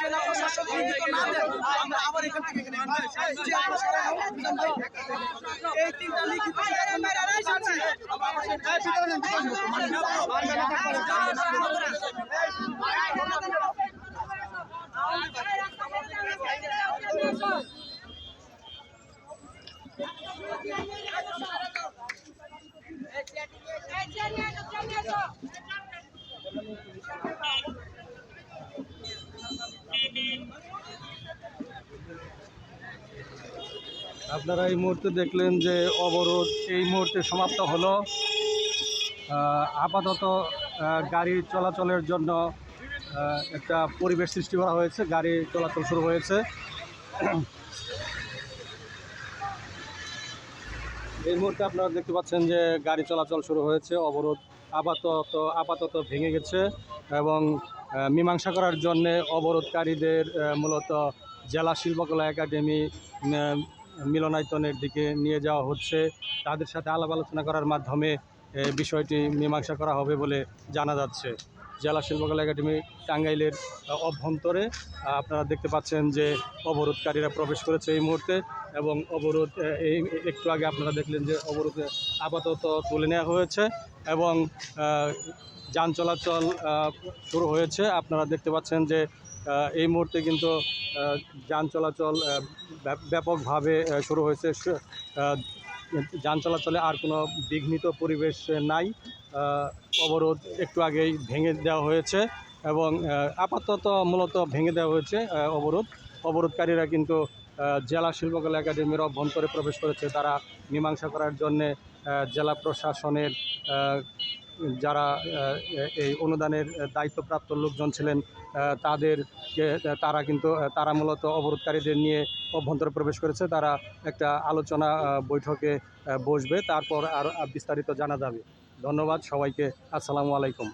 জেলা প্রশাসক না আমরা আবার এখান থেকে। এই তিনটা লিখিত আমরা আপনারা এই মুহূর্তে দেখলেন যে অবরোধ এই মুহূর্তে সমাপ্ত হলো। আপাতত গাড়ি চলাচলের জন্য একটা পরিবেশ সৃষ্টি করা হয়েছে। গাড়ি চলাচল শুরু হয়েছে। এই মুহূর্তে আপনারা দেখতে পাচ্ছেন যে গাড়ি চলাচল শুরু হয়েছে, অবরোধ আপাতত আপাতত ভেঙে গেছে এবং মীমাংসা করার জন্য অবরোধকারীদের মূলত জেলা শিল্পকলা একাডেমি মিলনায়তনের দিকে নিয়ে যাওয়া হচ্ছে। তাদের সাথে আলাপ আলোচনা করার মাধ্যমে বিষয়টি মীমাংসা করা হবে বলে জানা যাচ্ছে। জেলা শিল্পকলা একাডেমি টাঙ্গাইলের অভ্যন্তরে আপনারা দেখতে পাচ্ছেন যে অবরোধকারীরা প্রবেশ করেছে এই মুহূর্তে এবং অবরোধ এই একটু আগে আপনারা দেখলেন যে অবরোধ আপাতত তুলে নেওয়া হয়েছে এবং যান চলাচল শুরু হয়েছে। আপনারা দেখতে পাচ্ছেন যে এই মুহূর্তে কিন্তু যান চলাচল ব্যাপ- ব্যাপকভাবে শুরু হয়েছে। যান চলাচলে আর কোনো বিঘ্নিত পরিবেশ নাই। অবরোধ একটু আগেই ভেঙে দেওয়া হয়েছে এবং আপাতত মূলত ভেঙে দেওয়া হয়েছে অবরোধ। অবরোধকারীরা কিন্তু জেলা শিল্পকলা একাডেমির অভ্যন্তরে প্রবেশ করেছে। তারা মীমাংসা করার জন্যে জেলা প্রশাসনের যারা এই অনুদানের দায়িত্বপ্রাপ্ত লোকজন ছিলেন তাদের তারা কিন্তু, তারা মূলত অবরোধকারীদের নিয়ে অভ্যন্তরে প্রবেশ করেছে। তারা একটা আলোচনা বৈঠকে বসবে। তারপর আর বিস্তারিত জানা যাবে। ধন্যবাদ সবাইকে। আসসালামু আলাইকুম।